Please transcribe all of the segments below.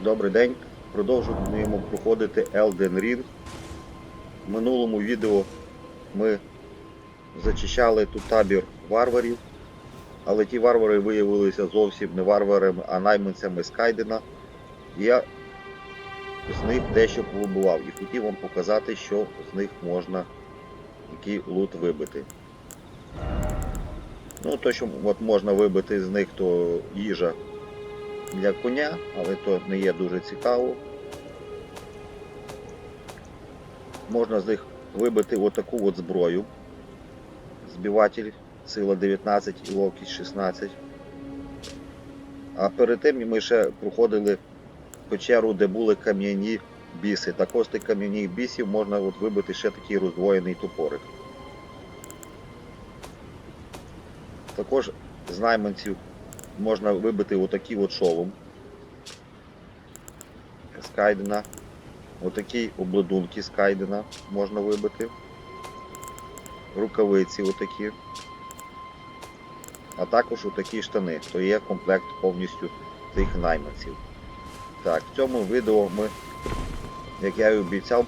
Добрий день. Продовжуємо проходити Elden Ring. В минулому відео ми зачищали тут табір варварів, але ті варвари виявилися зовсім не варварами, а найманцями з Кайдена. Я з них дещо повибував і хотів вам показати, що з них можна який лут вибити. Ну, то, що от можна вибити з них, то їжа для коня, але то не є дуже цікаво. Можна з них вибити отаку от зброю. Збиватель, сила 19 і ловкість 16. А перед тим ми ще проходили печеру, де були кам'яні біси. З тих кам'яних бісів можна от вибити ще такий роздвоєний топорик. Також з найманців можна вибити отакий от шолом з Кайдена. Отакі обладунки з Кайдена можна вибити. Рукавиці отакі. А також отакі штани. То є комплект повністю тих найманців. Так, в цьому відео ми, як я і обіцяв,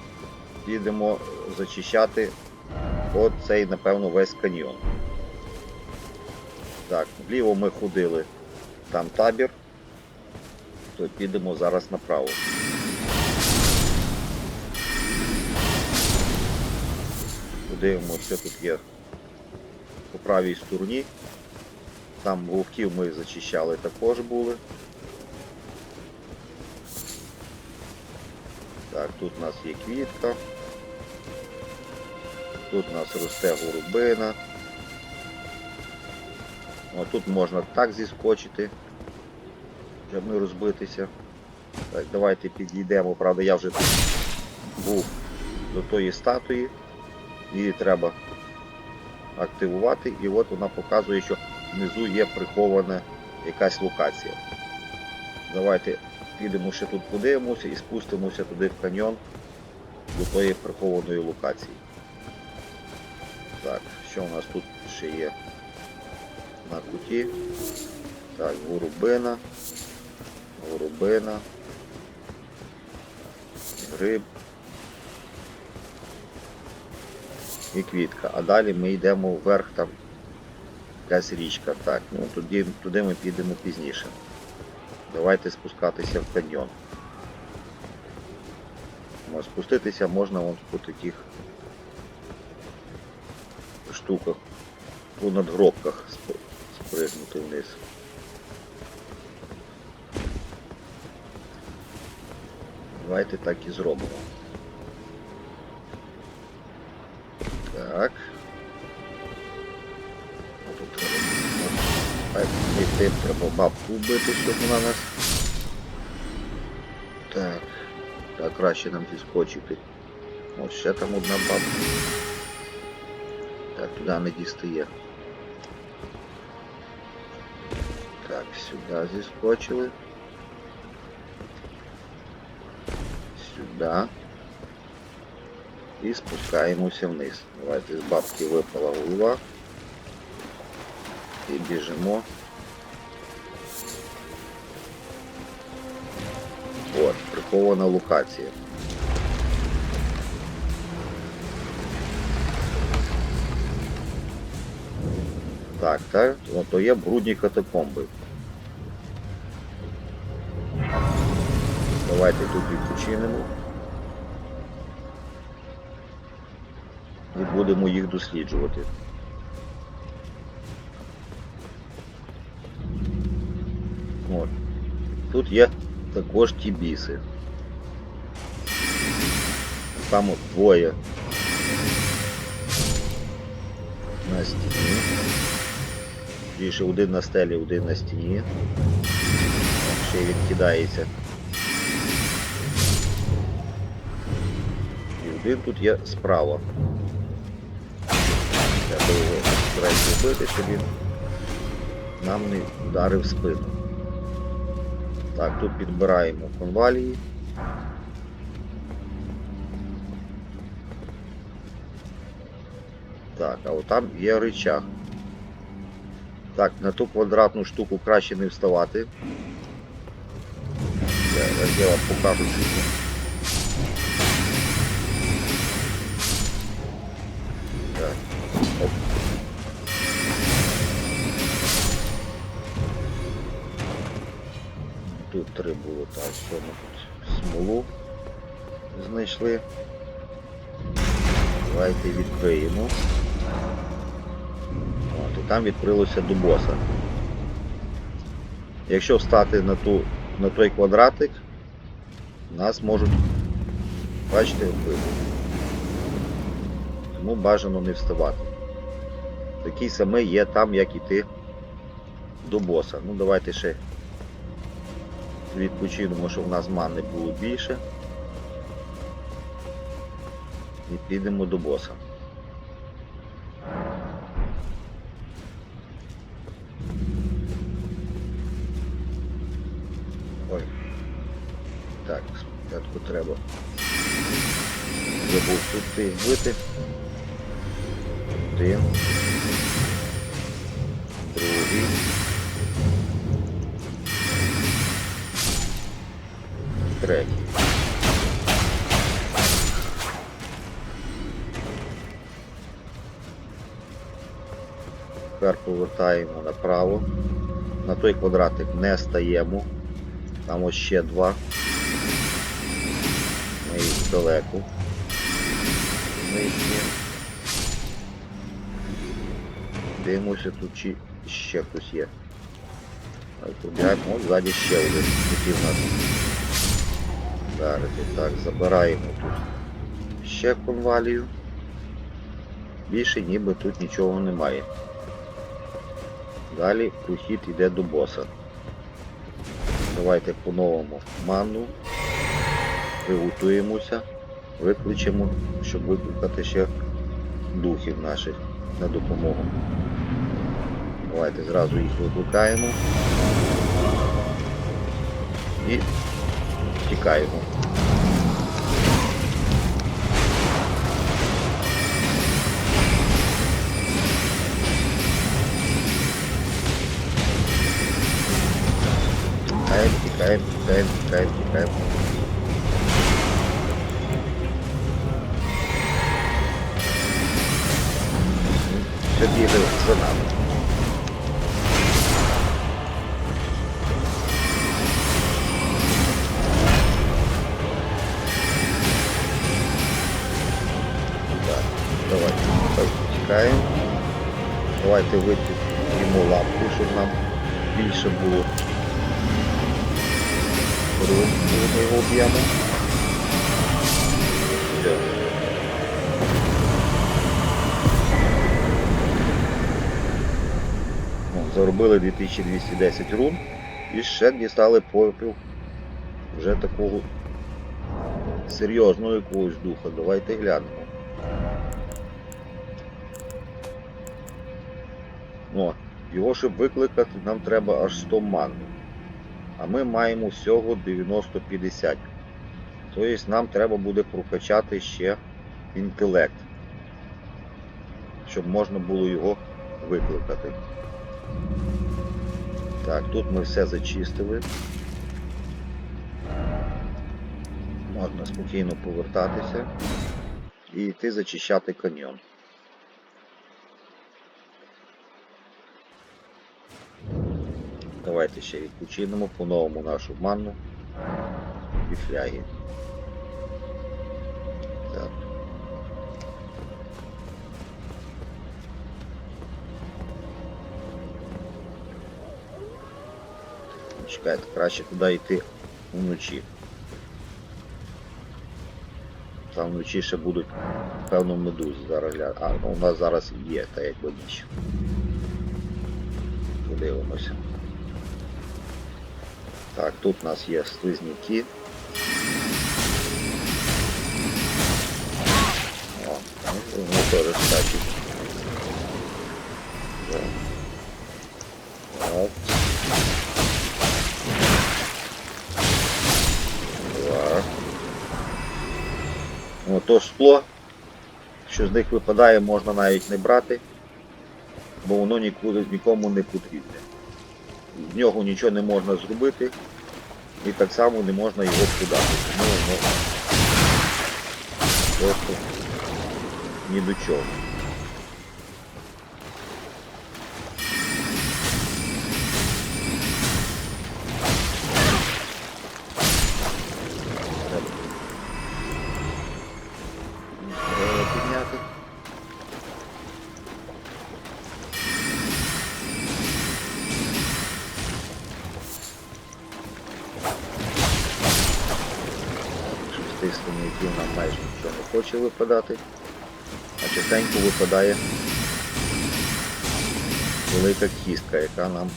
підемо зачищати оцей, напевно, весь каньйон. Так, вліво ми ходили, там табір, то підемо зараз направо. Подивимося, тут є по правій стороні. Там вовків ми зачищали також були. Так, тут у нас є квітка. Тут у нас росте горобина. О, тут можна так зіскочити, щоб не розбитися. Так, давайте підійдемо. Правда, я вже був до тої статуї. Її треба активувати. І от вона показує, що внизу є прихована якась локація. Давайте підемо ще тут подивимося і спустимося туди в каньйон до тої прихованої локації. Так, що у нас тут ще є? На куті. Так, горобина, горобина, гриб і квітка. А далі ми йдемо вверх, там якась річка. Так, ну туди, туди ми підемо пізніше. Давайте спускатися в каньйон. Спуститися можна вон по таких штуках, по надгробках сп- вниз. Давайте так і зробимо. Так. Тут треба. Треба бабку вбити, щоб вона нас. Так. Так, краще нам зіскочити. От ще там одна бабка. Так, туди не дістає. Так, сюди зіскочили. Сюди. І спускаємося вниз. Давайте з бабки випала голова. І біжимо. От, прихована локація. Так, так, ну, то є брудні катакомби. Давайте тут відпочинемо. І будемо їх досліджувати. От. Тут є також ті біси. Там от двоє на стіні. Більше один на стелі, один на стіні. Ще й відкидається. І один тут є справа. Треба його стараюся зробити, щоб він нам не вдарив спину. Так, тут підбираємо конвалії. Так, а от там є рычаг. Так, на ту квадратну штуку краще не вставати. Зараз я вам покажу. Оп. Тут три було, так, що ми тут смолу знайшли. Давайте відкриємо. Там відкрилося до боса. Якщо встати на, ту, на той квадратик, нас можуть, бачите, вбити. Тому бажано не вставати. Такий самий є там, як іти до боса. Ну давайте ще відпочинемо, щоб в нас мани було більше. І підемо до боса. Треба. Забув тут ти. Один. Другий. Третій. Тепер повертаємо направо. На той квадратик не стаємо. Там ось ще два. Ми далеко. Знищуємо. Дивимося тут чи ще хтось є. Так, побігаємо. О, ззаді ще один хотів нас вдарити. Так, забираємо тут ще конвалію. Більше ніби тут нічого немає. Далі прохід йде до боса. Давайте по-новому ману. Приготуємося, викличемо, щоб викликати ще духів наших на допомогу. Давайте зразу їх викликаємо і втікаємо. Тікаємо, тікаємо, тікаємо, тікаємо, тікаємо. Все бігає за нами. Так, давайте так, тікаємо. Давайте витягнемо лапку, щоб нам більше було Коли ми його б'ємо. Заробили 2210 рун і ще дістали попіл вже такого серйозного якогось духа. Давайте глянемо. О, його щоб викликати, нам треба аж 100 манну а ми маємо всього 90-50. Тобто нам треба буде прокачати ще інтелект, щоб можна було його викликати. Так, тут ми все зачистили. Можна спокійно повертатися і йти зачищати каньйон. Давайте ще відпочинемо по-новому нашу манну і фляги. 5. Краще туди йти вночі. Там вночі ще будуть, певно, медузи зараз глянути. А, у нас зараз є, та якби ніч. Подивимося. Так, тут у нас є слизняки. О, ну, теж статі. То скло, що з них випадає, можна навіть не брати, бо воно нікуди, нікому не потрібне. З нього нічого не можна зробити, І так само не можна його вкидати. Тому воно просто ні до чого. Шестистому, який нам майже нічого не хоче випадати, а частенько випадає велика кістка, яка нам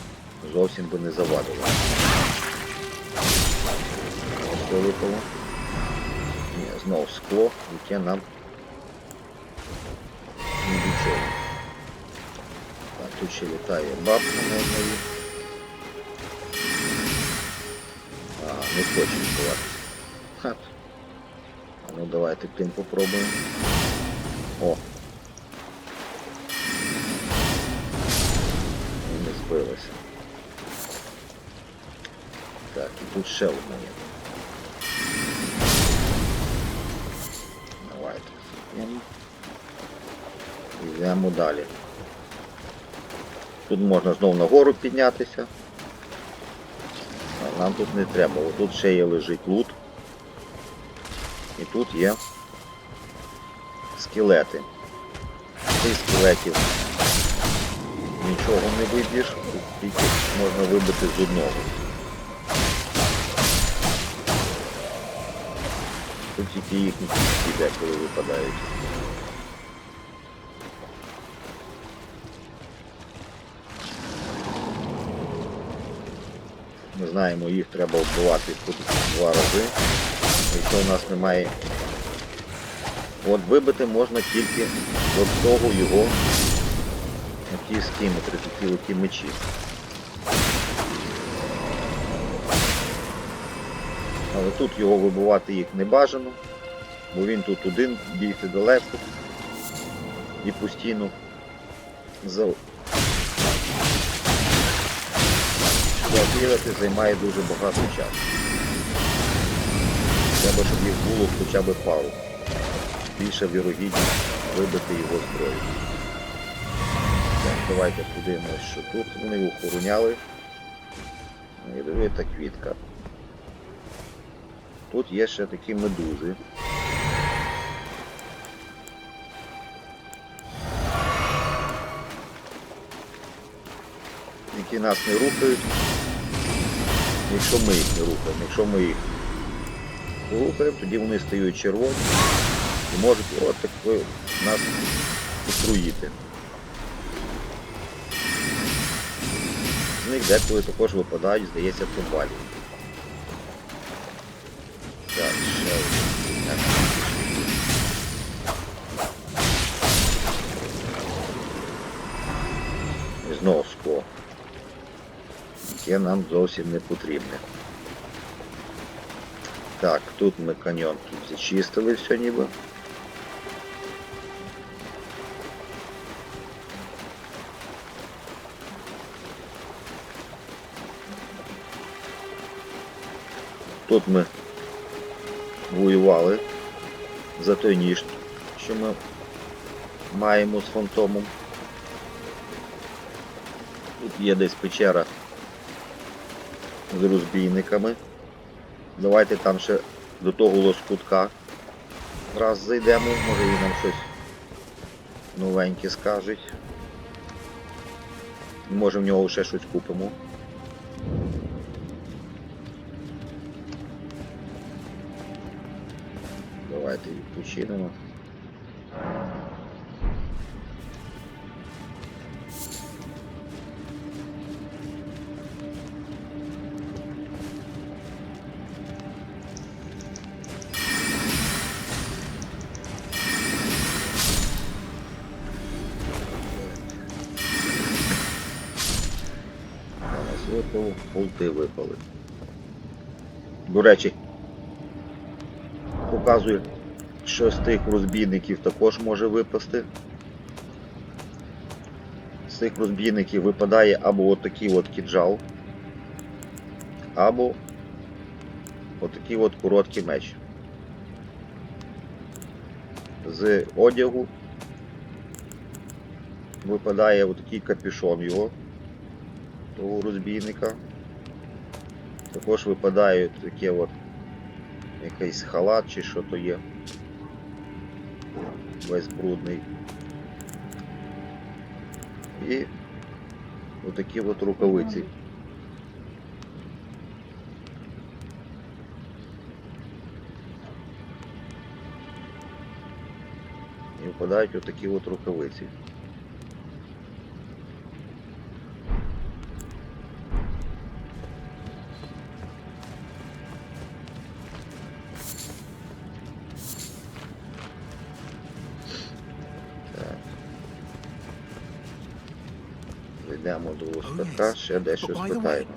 зовсім би не завадила. Ось що випало. Ні, знов скло, яке нам ні до чого. Так, тут ще літає бабка на одній. А, не хоче відбуватися. Давайте тим попробуємо. О. І не збилося. Так, і тут ще одна є. Давайте. Йдемо. Йдемо далі. Тут можна знову нагору піднятися. А нам тут не треба. Отут ще є лежить лут. Тут є скелети. Цих скелетів нічого не виб'єш, тільки можна вибити з одного. Тут тільки їхні кістки деколи випадають. Ми знаємо, їх треба вбивати тут два рази. Якщо у нас немає. От вибити можна тільки от того його ті скіметри, такі оті мечі. Але тут його вибивати їх не бажано, бо він тут один, бігти далеко і постійно за... Забігати займає дуже багато часу. Треба, щоб їх було хоча б пару. Більша вірогідність вибити його зброю. Так, давайте подивимось, що тут вони охороняли. І дивіться квітка. Тут є ще такі медузи. Які нас не рухають, якщо ми їх не рухаємо. Якщо ми їх рухаємо, тоді вони стають червоні і можуть от такою нас отруїти. З них деколи також випадають, здається, тумбалі. Так, ще. Так. Знову скло. Яке нам зовсім не потрібне. Так, тут ми каньйонки зачистили все ніби. Тут ми воювали за той ніж, що ми маємо з фантомом. Тут є десь печера з розбійниками. Давайте там ще до того лоскутка раз зайдемо, може він нам щось новеньке скажуть. Може в нього ще щось купимо. Давайте відпочинемо. Випало, болти випали. До речі, показує, що з тих розбійників також може випасти. З цих розбійників випадає або от такий от кіджал, або отакий от короткий меч. З одягу випадає отакий капюшон його, того розбійника. Також випадає таке от якийсь халат чи що то є. Весь брудний. І отакі от рукавиці. І випадають отакі от рукавиці. Зайдемо до лоскака, ще дещо But by the way, спитаємо.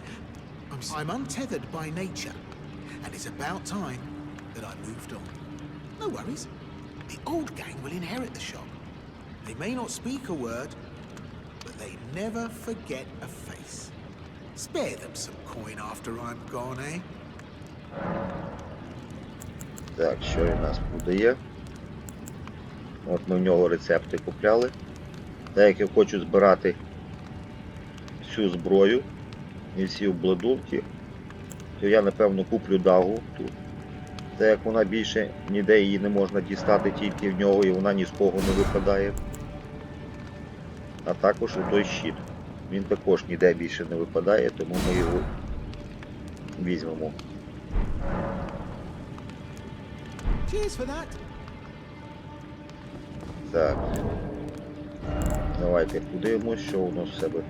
I'm, s- I'm untethered by nature, and it's about time that I moved on. No worries. The old gang will inherit the shop. They may not speak a word, but they never forget a face. Spare them some coin after I'm gone, eh? Так, що він нас продає? От ми в нього рецепти купляли. Так як я хочу збирати всю зброю і всі обладунки, то я напевно куплю дагу тут. Так як вона більше ніде її не можна дістати тільки в нього і вона ні з кого не випадає. А також у той щит. Він також ніде більше не випадає, тому ми його візьмемо. Так. Давайте подивимось, що воно в себе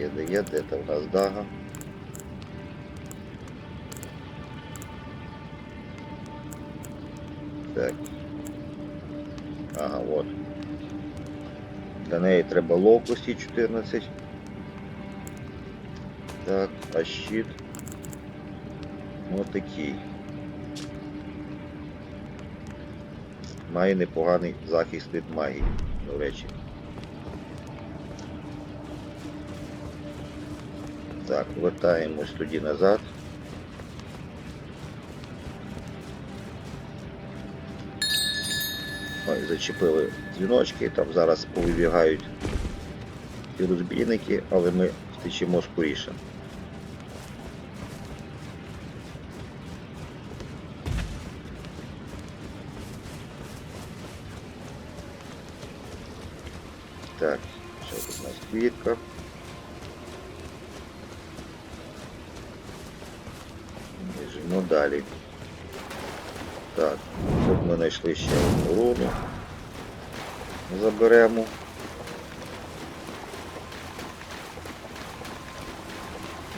таке дає, де там у нас дага. Так. Ага, от. Для неї треба ловкості 14. Так, а щит. Ось такий. Має непоганий захист від магії, до речі. Так, вертаємось тоді назад. Ой, зачепили дзвіночки, там зараз повибігають ті розбійники, але ми втечемо скоріше. Так, що тут у нас квітка. Далі. Так, тут ми знайшли ще одну руну. Заберемо.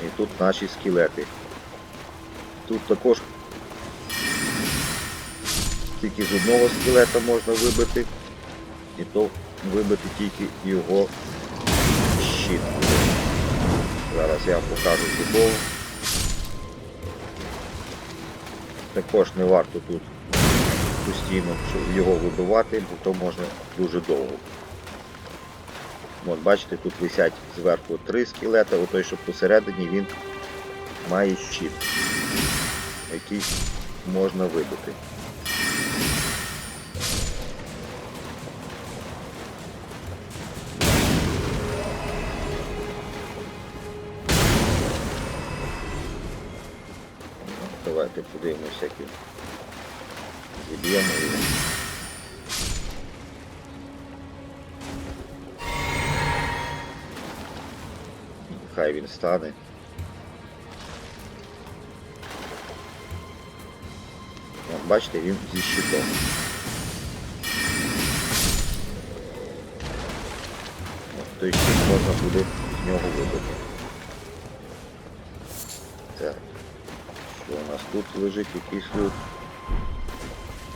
І тут наші скелети. Тут також тільки з одного скелета можна вибити. І то вибити тільки його щит. Зараз я вам покажу футбол. Також не варто тут постійно його вибивати, бо то можна дуже довго. От бачите, тут висять зверху три скелета, о той, що посередині він має щит, який можна вибити. Стане. От, бачите, він зі щитом. От, той щит можна буде з нього вибити. Так. Що у нас тут лежить якийсь люд?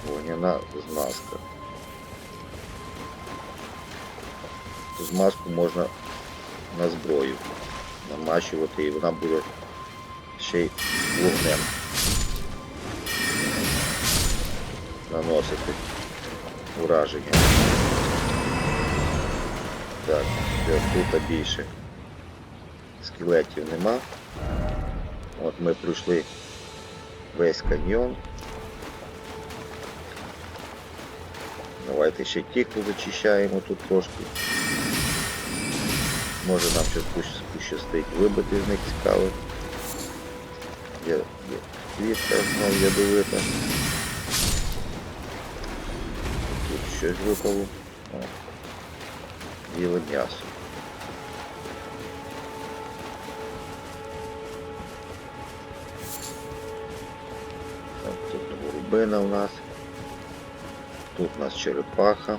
Вогняна змазка. Змазку можна на зброю намащувати і вона буде ще й вогнем наносити ураження. Так, тут більше скелетів нема. От ми пройшли весь каньйон. Давайте ще тихо зачищаємо тут трошки. Може нам щось пощ- пощастить вибити з них цікаве. Є, є квітка знов ядовита. Тут щось випало. О. Біле м'ясо. Тут голубина у нас. Тут у нас черепаха.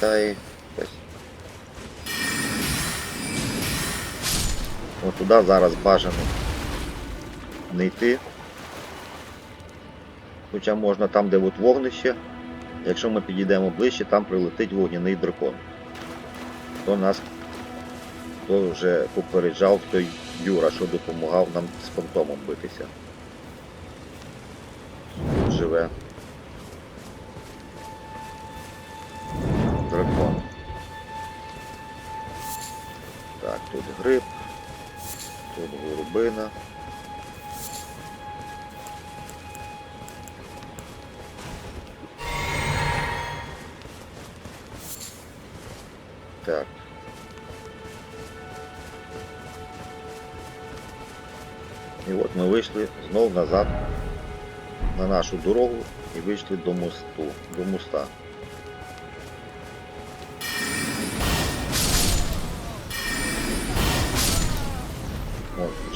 Літає. Якась. От туди зараз бажано не йти. Хоча можна там, де от вогнище, якщо ми підійдемо ближче, там прилетить вогняний дракон. То нас то вже попереджав той Юра, що допомагав нам з фантомом битися. Тут живе тут. Так. І от ми вийшли знов назад на нашу дорогу і вийшли до мосту, до моста.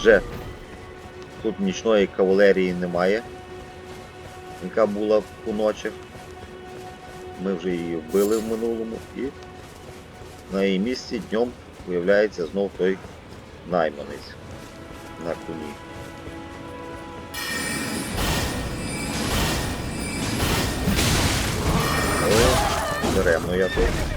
Вже тут нічної кавалерії немає, яка була по ночах. Ми вже її вбили в минулому і на її місці днем виявляється знов той найманець на коні. О, даремно я тут.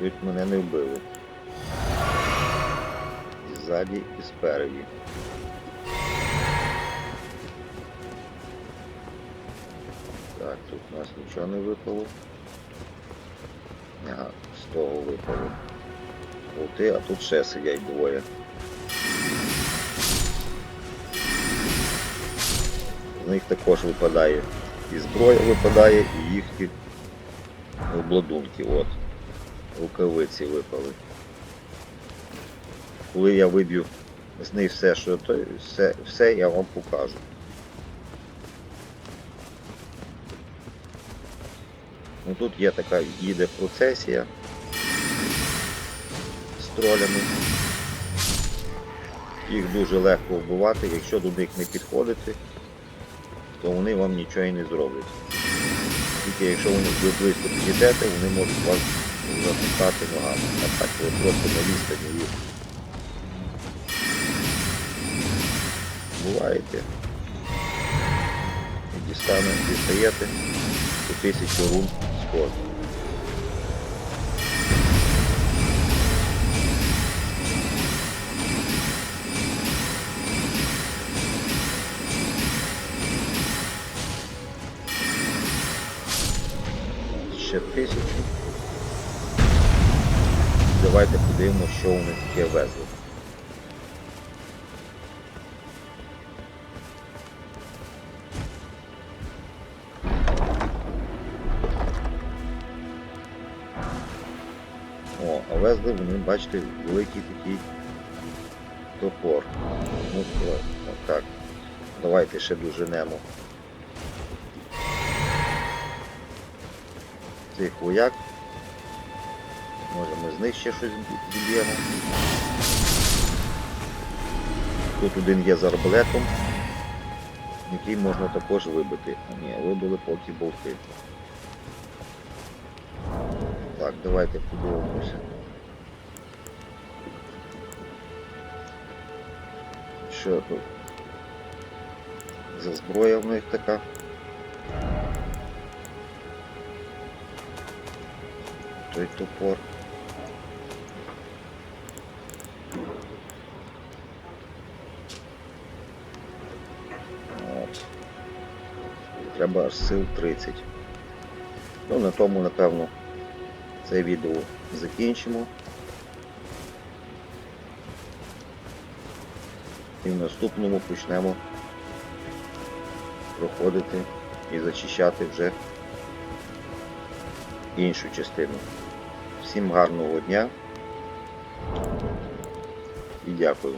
Чуть мене не вбили. І ззаді, і спереді. Так, тут у нас нічого не випало. Ага, з того випало. Болти, а тут ще сидять двоє. З них також випадає і зброя випадає, і їхні обладунки. От. Рукавиці випали. Коли я виб'ю з них все, що то, все, все я вам покажу. Ну, тут є така їде процесія з тролями. Їх дуже легко вбивати, якщо до них не підходити, то вони вам нічого і не зроблять. Тільки якщо вони близько підійдете, вони можуть вас запитати ногами. А так ви просто на відстані їх. Буваєте. І дістане, дістаєте по тисячу рун з кожного. Давайте що у них таке везли. О, а везли вони, бачите, великий такий топор. Ну, отак. Давайте ще доженемо. Цих вояк. Ще щось зіб'ємо. Тут один є з арбалетом, який можна також вибити. А ні, вибили поки болти. Так, давайте подивимося. Що тут? За зброя в них така. Той топор. Треба аж сил 30. Ну, на тому, напевно, це відео закінчимо. І в наступному почнемо проходити і зачищати вже іншу частину. Всім гарного дня і дякую.